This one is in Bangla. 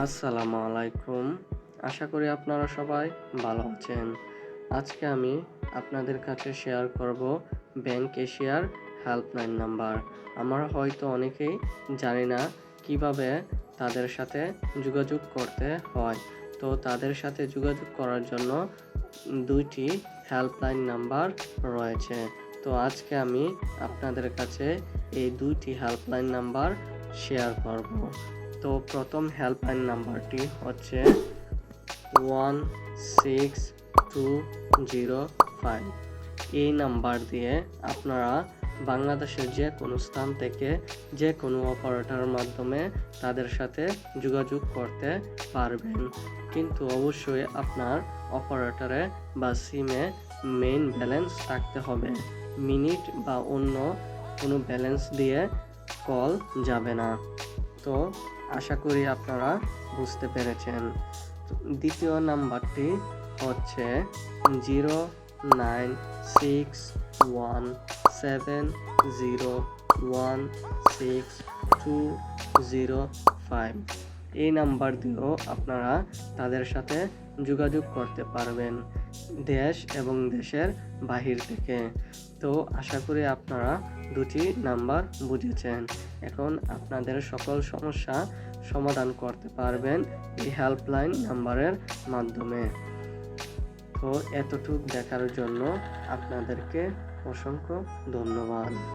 আসসালামু আলাইকুম। আশা করি আপনারা সবাই ভালো আছেন। আজকে আমি আপনাদের কাছে শেয়ার করব ব্যাংক এশিয়ার হেল্পলাইন নাম্বার আমার হয়তো অনেকেই জানি না কীভাবে তাদের সাথে যোগাযোগ করতে হয়। তো তাদের সাথে যোগাযোগ করার জন্য দুইটি হেল্পলাইন নাম্বার রয়েছে। তো আজকে আমি আপনাদের কাছে এই দুইটি হেল্পলাইন নাম্বার শেয়ার করব। তো প্রথম হেল্পলাইন নাম্বারটি হচ্ছে one six two zero five এই নাম্বার দিয়ে আপনারা বাংলাদেশের যে কোনো স্থান থেকে যে কোনো অপারেটরের মাধ্যমে তাদের সাথে যোগাযোগ করতে পারবেন। কিন্তু অবশ্যই আপনার অপারেটরে বা সিমে মেইন ব্যালেন্স থাকতে হবে। মিনিট বা অন্য কোনো ব্যালেন্স দিয়ে কল যাবে না। তো আশা করি আপনারা বুঝতে পেরেছেন। দ্বিতীয় নাম্বারটি হচ্ছে zero nine six one seven zero one six two zero five. এই নাম্বার দিয়েও আপনারা তাদের সাথে যোগাযোগ করতে পারবেন। দেশ এবং দেশের বাহির থেকে। তো আশা করি আপনারা দুটি নাম্বার বুঝেছেন। এখন আপনাদের সকল সমস্যা সমাধান করতে পারবেন এই হেল্পলাইন নাম্বারের মাধ্যমে। তো এতটুক দেখার জন্য আপনাদেরকে অসংখ্য ধন্যবাদ।